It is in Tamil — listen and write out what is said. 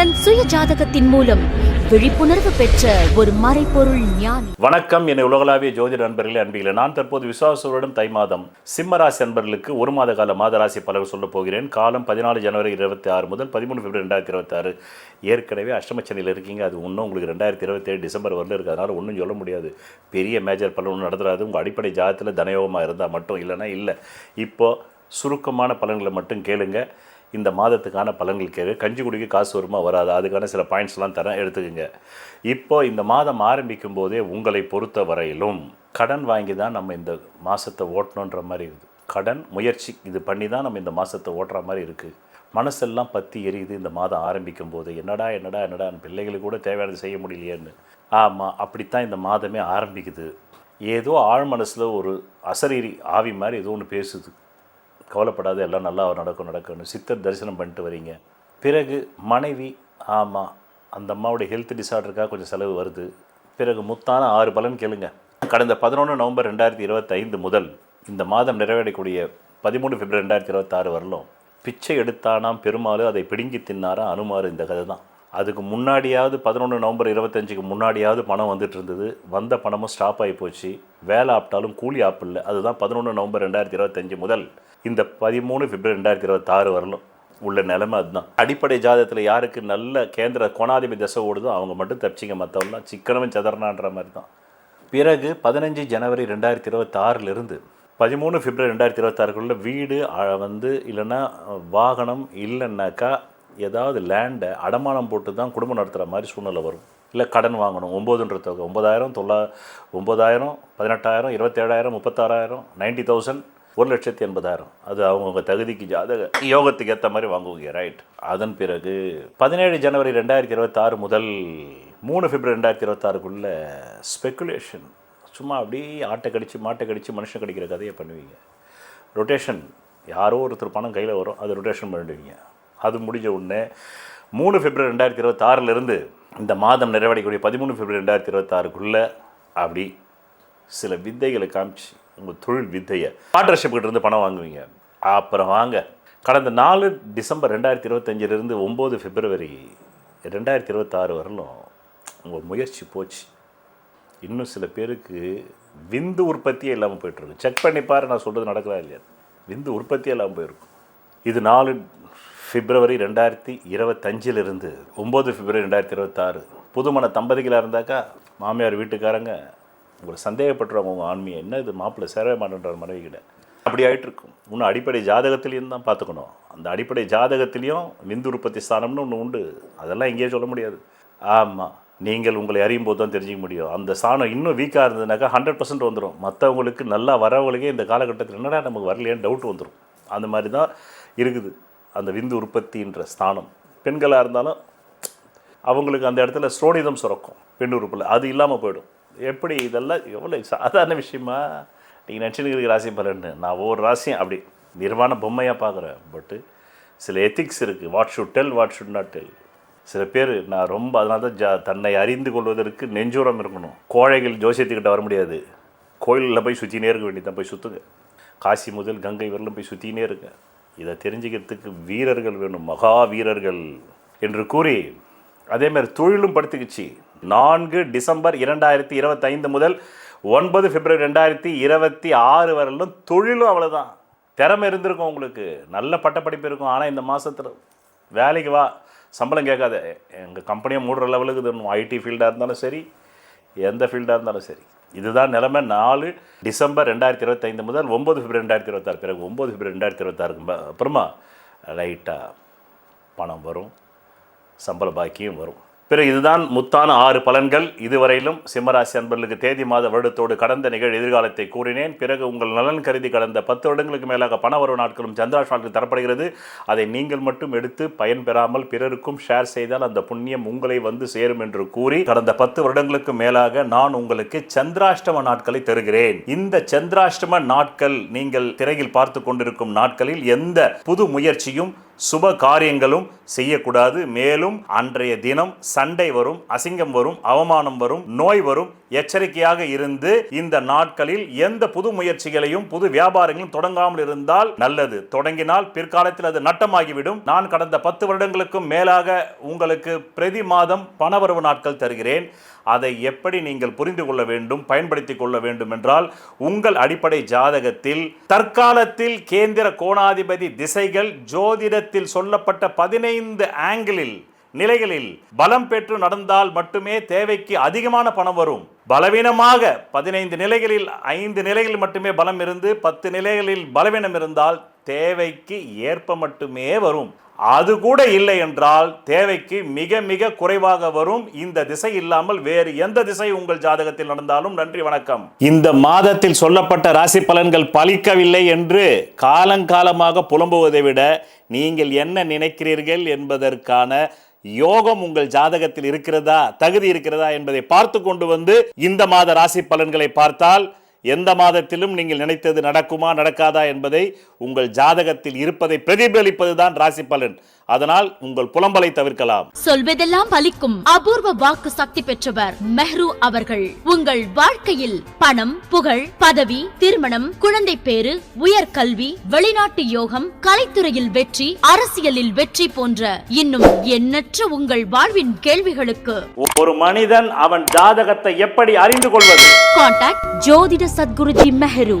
தன் சுய ஜாதகத்தின் மூலம் விழிப்புணர்வு பெற்ற ஒரு மறைப்பொருள் ஞானி. வணக்கம். என உலகளாவிய ஜோதிட நண்பர்களே அன்பிகளே நான் தற்போது விசுவாசருடன் தை மாதம் சிம்மராசி நண்பர்களுக்கு ஒரு மாத கால மாதராசி பலன் சொல்லப் போகிறேன். காலம் பதினாலு ஜனவரி இருபத்தி ஆறு முதல் பதிமூணு பிப்ரவரி ரெண்டாயிரத்தி இருபத்தாறு ஏற்கனவே அஷ்டமச்சனியில் இருக்கீங்க. அது இன்னும் உங்களுக்கு ரெண்டாயிரத்தி இருபத்தேழு டிசம்பர் வரல இருக்குது அதனால் ஒன்றும் சொல்ல முடியாது. பெரிய மேஜர் பலன் ஒன்றும் நடந்துடாது உங்கள் அடிப்படை ஜாதத்தில் தனயோகமாக இருந்தால் மட்டும் இல்லைன்னா இல்லை. இப்போ சுருக்கமான பலன்களை மட்டும் கேளுங்கள் இந்த மாதத்துக்கான பலன்கள் கஞ்சி குடிக்க காசு வருமா வராது? அதுக்கான சில பாயிண்ட்ஸ்லாம் தரேன் எடுத்துக்கோங்க. இப்போ இந்த மாதம் ஆரம்பிக்கும் போதே உங்களை பொறுத்த வரையிலும் கடன் வாங்கி தான் நம்ம இந்த மாதத்தை ஓட்டணுன்ற மாதிரி இருக்குது. கடன் முயற்சி இது பண்ணி தான் நம்ம இந்த மாதத்தை ஓட்டுற மாதிரி இருக்குது மனசெல்லாம் பற்றி எரியுது இந்த மாதம் ஆரம்பிக்கும் போது. என்னடா என்னடா என்னடா பிள்ளைகளுக்கு கூட தேவையானது செய்ய முடியலையேன்னு. ஆமாம் அப்படித்தான் இந்த மாதமே ஆரம்பிக்குது. ஏதோ ஆழ் மனசில் ஒரு அசரீரி ஆவி மாதிரி ஏதோ ஒன்று பேசுது. கவலைப்படாத எல்லாம் நல்லா நடக்கும் நடக்கும்னு சித்தர் தரிசனம் பண்ணிட்டு வரீங்க. பிறகு மனைவி ஆமாம் அந்த அம்மாவுடைய ஹெல்த் டிசார்டருக்காக கொஞ்சம் செலவு வருது. பிறகு முத்தான ஆறு பலன் கேளுங்க. கடந்த பதினொன்று நவம்பர் ரெண்டாயிரத்தி இருபத்தைந்து முதல் இந்த மாதம் நிறைவேறக்கூடிய பதிமூணு பிப்ரவரி ரெண்டாயிரத்தி இருபத்தாறு வரலும் பிச்சை எடுத்தானாம் பெருமாள் அதை பிடுங்கி தின்னாரா அனுமாறு இந்த கதை தான் அதுக்கு முன்னாடியாவது பதினொன்று நவம்பர் இருபத்தஞ்சுக்கு முன்னாடியாவது பணம் வந்துட்டு இருந்தது. வந்த பணமும் ஸ்டாப் ஆகி போச்சு. வேலை ஆப்டாலும் கூலி ஆப் இல்லை. அதுதான் பதினொன்று நவம்பர் ரெண்டாயிரத்தி இருபத்தஞ்சு முதல் இந்த பதிமூணு பிப்ரவரி ரெண்டாயிரத்தி இருபத்தாறு வரலும் உள்ள நிலைமை அதுதான். அடிப்படை ஜாதகத்தில் யாருக்கு நல்ல கேந்திர கோணாதிபதி தசை ஓடுதோ அவங்க மட்டும் தப்பிச்சிங்க மற்றவங்களாம் சிக்கனமும் சதறனான்ற மாதிரி தான். பிறகு பதினஞ்சு ஜனவரி ரெண்டாயிரத்தி இருபத்தாறிலிருந்து பதிமூணு பிப்ரவரி ரெண்டாயிரத்தி இருபத்தாறுக்குள்ள வீடு வந்து இல்லைன்னா வாகனம் இல்லைன்னாக்கா ஏதாவது லேண்டை அடமானம் போட்டு தான் குடும்பம் நடத்துகிற மாதிரி சூழ்நிலை வரும். இல்லை கடன் வாங்கணும். ஒம்போதுன்ற தொகை. ஒம்பதாயிரம் தொள்ளா ஒம்பதாயிரம் பதினெட்டாயிரம் இருபத்தேழாயிரம் முப்பத்தாறாயிரம் நைன்ட்டி தௌசண்ட் ஒரு லட்சத்தி எண்பதாயிரம். அது அவங்கவுங்க தகுதிக்கு ஜாதக யோகத்துக்கு ஏற்ற மாதிரி வாங்குவீங்க. ரைட் அதன் பிறகு பதினேழு ஜனவரி ரெண்டாயிரத்தி இருபத்தாறு முதல் மூணு பிப்ரவரி ரெண்டாயிரத்தி இருபத்தாறுக்குள்ள ஸ்பெக்குலேஷன் சும்மா அப்படியே ஆட்டை கடிச்சு மாட்டை கடிச்சு மனுஷன் கடிக்கிற கதையை பண்ணுவீங்க. ரொட்டேஷன் யாரோ ஒருத்தர் பணம் கையில் வரும். அதை ரொட்டேஷன் பண்ணிடுவீங்க. அது முடிஞ்ச உடனே மூணு பிப்ரவரி ரெண்டாயிரத்தி இருபத்தாறிலிருந்து இந்த மாதம் நிறைவடையக்கூடிய பதிமூணு பிப்ரவரி ரெண்டாயிரத்தி இருபத்தாறுக்குள்ளே அப்படி சில வித்தைகளை காமிச்சு உங்கள் தொழில் வித்தையை பார்ட்னர்ஷிப் இருந்து பணம் வாங்குவீங்க. அப்புறம் வாங்க. கடந்த நாலு டிசம்பர் ரெண்டாயிரத்தி இருபத்தஞ்சிலிருந்து ஒம்பது பிப்ரவரி ரெண்டாயிரத்தி இருபத்தாறு வரலும் உங்கள் முயற்சி போச்சு. இன்னும் சில பேருக்கு விந்து உற்பத்தியே இல்லாமல் போயிட்டுருக்கு செக் பண்ணி பாரு நான் சொல்கிறது நடக்கிறா இல்லையா? விந்து உற்பத்தியே இல்லாமல் போயிருக்கும் இது நாலு பிப்ரவரி ரெண்டாயிரத்தி இருபத்தஞ்சிலிருந்து ஒம்பது பிப்ரவரி ரெண்டாயிரத்தி இருபத்தாறு. புதுமண தம்பதிகளாக இருந்தாக்கா மாமியார் வீட்டுக்காரங்க உங்களை சந்தேகப்பட்டுருவாங்க உங்கள் ஆன்மீகம் என்ன இது மாப்பிள்ளை சேரவே மாட்டேன்ற மனைவி கிட்ட அப்படி ஆகிட்டுருக்கும் இன்னும் அடிப்படை ஜாதகத்திலையும் தான் பார்த்துக்கணும். அந்த அடிப்படை ஜாதகத்திலையும் விந்து உற்பத்தி ஸ்தானம்னு ஒன்று உண்டு. அதெல்லாம் எங்கேயே சொல்ல முடியாது. ஆமாம் நீங்கள் உங்களை அறியும் போது தான் தெரிஞ்சிக்க முடியும். அந்த சாணம் இன்னும் வீக்காக இருந்ததுனாக்கா ஹண்ட்ரட் பர்சன்ட் வந்துடும் மற்றவங்களுக்கு நல்லா வரவங்களுக்கே இந்த காலகட்டத்தில் என்னடா நமக்கு வரலையேன்னு டவுட் வந்துடும் அந்த மாதிரி தான் இருக்குது. அந்த விந்து உற்பத்தின்ற ஸ்தானம். பெண்களாக இருந்தாலும் அவங்களுக்கு அந்த இடத்துல ஸ்ரோனிதம் சுரக்கும் பெண் உறுப்பில். அது இல்லாமல் போயிடும். எப்படி இதெல்லாம் எவ்வளோ சாதாரண விஷயமா? நீங்கள் நினச்சிட்டு ராசி பலன்னு நான் ஒவ்வொரு ராசியும் அப்படி நிர்வாண பொம்மையாக பார்க்குறேன். பட்டு சில எத்திக்ஸ் இருக்குது what should tell what should not tell சில பேர் நான் ரொம்ப அதனால தான் ஜா தன்னை அறிந்து கொள்வதற்கு நெஞ்சூரம் இருக்கணும். கோழைகள் ஜோசியத்துக்கிட்ட வர முடியாது. கோயிலில் போய் சுற்றினே இருக்க வேண்டியதான் போய் சுற்றுங்க காசி முதல் கங்கை வரலும் போய் சுற்றினே இருக்கேன் இதை தெரிஞ்சுக்கிறதுக்கு வீரர்கள் வேணும் மகா வீரர்கள் என்று கூறி அதேமாதிரி தொழிலும் படுத்துக்கிச்சு. நான்கு டிசம்பர் இரண்டாயிரத்தி இருபத்தைந்து முதல் ஒன்பது பிப்ரவரி ரெண்டாயிரத்தி இருபத்தி ஆறு வரலும் தொழிலும் அவ்வளோதான் திறமை இருந்திருக்கும் உங்களுக்கு. நல்ல பட்டப்படிப்பு இருக்கும். ஆனால் இந்த மாதத்தில் வேலைக்கு வா சம்பளம் கேட்காத. எங்கள் கம்பெனியை மூடுற லெவலுக்கு இது ஐடி ஃபீல்டாக இருந்தாலும் சரி எந்த ஃபீல்டாக இருந்தாலும் சரி. இதுதான் நிலைமை. நாலு டிசம்பர் ரெண்டாயிரத்தி இருபத்தைந்து முதல் ஒம்பது பிப்ரவரி ரெண்டாயிரத்தி இருபத்தாறு. பிறகு ஒம்பது பிப்ரவரி ரெண்டாயிரத்தி இருபத்தாறுக்கு அப்புறமா லைட்டாக பணம் வரும். சம்பள பாக்கியும் வரும். பிறகு இதுதான் முத்தான ஆறு பலன்கள். இதுவரையிலும் சிம்மராசி அன்பர்களுக்கு தேதி மாத வருடத்தோடு கடந்த நிகழ் எதிர்காலத்தை கூறினேன். பிறகு உங்கள் நலன் கருதி கடந்த பத்து வருடங்களுக்கு மேலாக பண வரவு நாட்களும் சந்திராஷ் நாட்கள் தரப்படுகிறது. அதை நீங்கள் மட்டும் எடுத்து பயன் பெறாமல் பிறருக்கும் ஷேர் செய்தால் அந்த புண்ணியம் உங்களை வந்து சேரும் என்று கூறி கடந்த பத்து வருடங்களுக்கு மேலாக நான் உங்களுக்கு சந்திராஷ்டம நாட்களை தருகிறேன். இந்த சந்திராஷ்டம நாட்கள் நீங்கள் திரையில் பார்த்து கொண்டிருக்கும் நாட்களில் எந்த புது முயற்சியும் சுப காரியங்களும் செய்யக்கூடாது. மேலும் அன்றைய தினம் சண்டை வரும் அசிங்கம் வரும் அவமானம் வரும் நோய் வரும். எச்சரிக்கையாக இருந்து இந்த நாட்களில் எந்த புது முயற்சிகளையும் புது வியாபாரங்களும் தொடங்காமல் இருந்தால் நல்லது. தொடங்கினால் பிற்காலத்தில் அது நட்டமாகிவிடும். நான் கடந்த பத்து வருடங்களுக்கும் மேலாக உங்களுக்கு பிரதி மாதம் பணவரவு நாட்கள் தருகிறேன். அதை எப்படி நீங்கள் புரிந்து கொள்ள வேண்டும் பயன்படுத்தி கொள்ள வேண்டும் என்றால் உங்கள் அடிப்படை ஜாதகத்தில் தற்காலத்தில் கேந்திர கோணாதிபதி திசைகள் ஜோதிடத்தில் சொல்லப்பட்ட பதினைந்து ஆங்கிளில் நிலைகளில் பலம் பெற்று நடந்தால் மட்டுமே தேவைக்கு அதிகமான பணம் வரும். பலவீனமாக பதினைந்து நிலைகளில் ஐந்து நிலைகளில் மட்டுமே பலம் இருந்து பத்து நிலைகளில் பலவீனம் இருந்தால் தேவைக்கு ஏற்ப மட்டுமே வரும். அது கூட இல்லை என்றால் தேவைக்கு மிக மிக குறைவாக வரும். இந்த திசை இல்லாமல் வேறு எந்த திசை உங்கள் ஜாதகத்தில் நடந்தாலும்? நன்றி வணக்கம். இந்த மாதத்தில் சொல்லப்பட்ட ராசி பலன்கள் பலிக்கவில்லை என்று காலங்காலமாக புலம்புவதை விட நீங்கள் என்ன நினைக்கிறீர்கள் என்பதற்கான யோகம் உங்கள் ஜாதகத்தில் இருக்கிறதா? தகுதி இருக்கிறதா? என்பதை பார்த்து கொண்டு வந்து இந்த மாத ராசி பலன்களை பார்த்தால் எந்த மாதத்திலும் நீங்கள் நினைத்தது நடக்குமா நடக்காதா என்பதை உங்கள் ஜாதகத்தில் இருப்பதை பிரதிபலிப்பதுதான் ராசி பலன் அதனால் உங்கள் புலம்பலை தவிர்க்கலாம். சொல்வதெல்லாம் பலிக்கும் அபூர்வ வாக்கு சக்தி பெற்றவர் மெஹ்ரு அவர்கள். உங்கள் வாழ்க்கையில் பணம் புகழ் பதவி திருமணம் குழந்தை பேரு உயர்கல்வி வெளிநாட்டு யோகம் கலைத்துறையில் வெற்றி அரசியலில் வெற்றி போன்ற இன்னும் எண்ணற்ற உங்கள் வாழ்வின் கேள்விகளுக்கு ஒரு மனிதன் அவன் ஜாதகத்தை எப்படி அறிந்து கொள்வது? கான்டாக்ட் ஜோதிட Sadguruji Meharu.